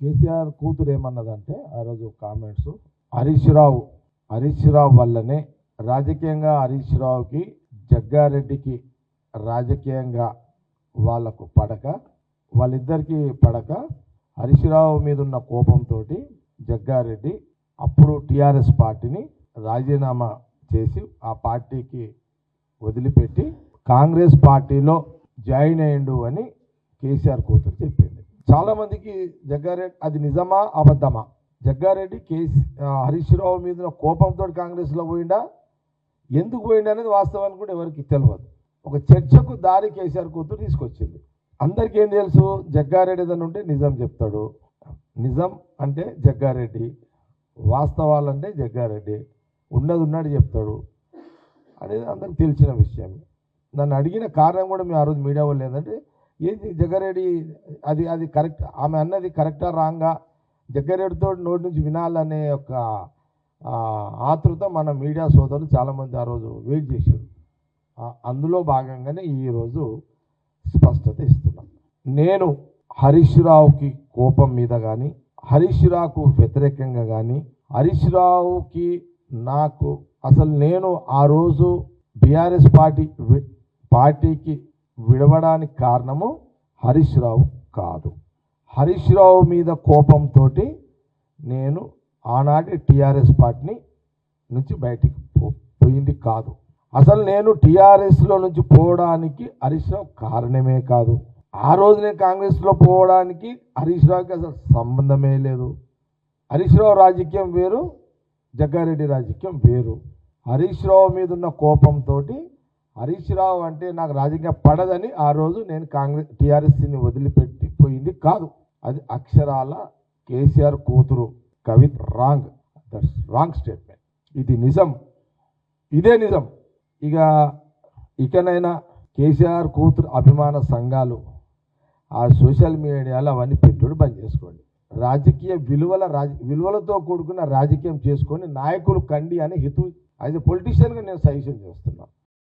కేసీఆర్ కూతురు ఏమన్నదంటే ఆ రోజు కామెంట్స్ హరీష్ రావు హరీష్ రావు వల్లనే రాజకీయంగా హరీష్ రావుకి జగ్గారెడ్డికి రాజకీయంగా వాళ్ళకు పడక వాళ్ళిద్దరికీ పడక హరీష్ రావు మీద ఉన్న కోపంతో జగ్గారెడ్డి అప్పుడు టీఆర్ఎస్ పార్టీని రాజీనామా చేసి ఆ పార్టీకి వదిలిపెట్టి కాంగ్రెస్ పార్టీలో జాయిన్ అయ్యిండు అని కేసీఆర్ కూతురు చెప్పింది. చాలా మందికి జగ్గారెడ్డి అది నిజమా అబద్ధమా? జగ్గారెడ్డి కేసీ హరీష్ రావు మీద కోపంతో కాంగ్రెస్లో పోయిండా? ఎందుకు పోయిండా అనేది వాస్తవానికి కూడా ఎవరికి తెలియదు ఒక చర్చకు దారి కేసీఆర్ కూతురు తీసుకొచ్చింది. అందరికీ ఏం తెలుసు? జగ్గారెడ్డి ఏదైనా ఉంటే నిజం చెప్తాడు. నిజం అంటే జగ్గారెడ్డి వాస్తవాలంటే జగ్గారెడ్డి ఉన్నది ఉన్నాడు చెప్తాడు అనేది అందరికి తెలిసిన విషయం నన్ను అడిగిన కారణం కూడా మీ ఆ రోజు మీడియా వాళ్ళు ఏంటంటే ఏంది జగ్గారెడ్డి? అది అది కరెక్ట్ ఆమె అన్నది కరెక్టా రాంగా? జగ్గారెడ్డితో నోటి నుంచి వినాలనే ఒక ఆతృత మన మీడియా సోదరులు చాలామంది ఆ రోజు వెయిట్ చేశారు. అందులో భాగంగానే ఈరోజు స్పష్టత ఇస్తున్నాం. నేను హరీష్ రావుకి కోపం మీద కానీ హరీష్ రావుకు వ్యతిరేకంగా కానీ హరీష్ రావుకి నాకు అసలు నేను ఆ రోజు బీఆర్ఎస్ పార్టీ పార్టీకి విడవడానికి కారణము హరీష్ రావు కాదు. హరీష్ రావు మీద కోపంతో నేను ఆనాటి టీఆర్ఎస్ పార్టీని నుంచి బయటికి పో- పోయింది కాదు. అసలు నేను టీఆర్ఎస్లో నుంచి పోవడానికి హరీష్ రావు కారణమే కాదు. ఆ రోజు నేను కాంగ్రెస్లో పోవడానికి హరీష్ రావుకి అసలు సంబంధమే లేదు. హరీష్ రావు రాజకీయం వేరు జగ్గారెడ్డి రాజకీయం వేరు. హరీష్ రావు మీద ఉన్న కోపంతో హరీష్ రావు అంటే నాకు రాజకీయం పడదని ఆ రోజు నేను కాంగ్రెస్ టీఆర్ఎస్ని వదిలిపెట్టి పోయింది కాదు. అది అక్షరాల కేసీఆర్ కూతురు Kavitha wrong. That's wrong statement ఇది నిజం. ఇదే నిజం. ఇక ఇకనైనా కేసీఆర్ కూతురు అభిమాన సంఘాలు ఆ సోషల్ మీడియాలో అవన్నీ పెట్టుడు బంద్ చేసుకోండి. రాజకీయ విలువల రాజ విలువలతో కూడుకున్న రాజకీయం చేసుకొని నాయకులు కండి అని హితు యాజ్ ఎ పొలిటీషియన్గా నేను సజెషన్ చేస్తున్నాను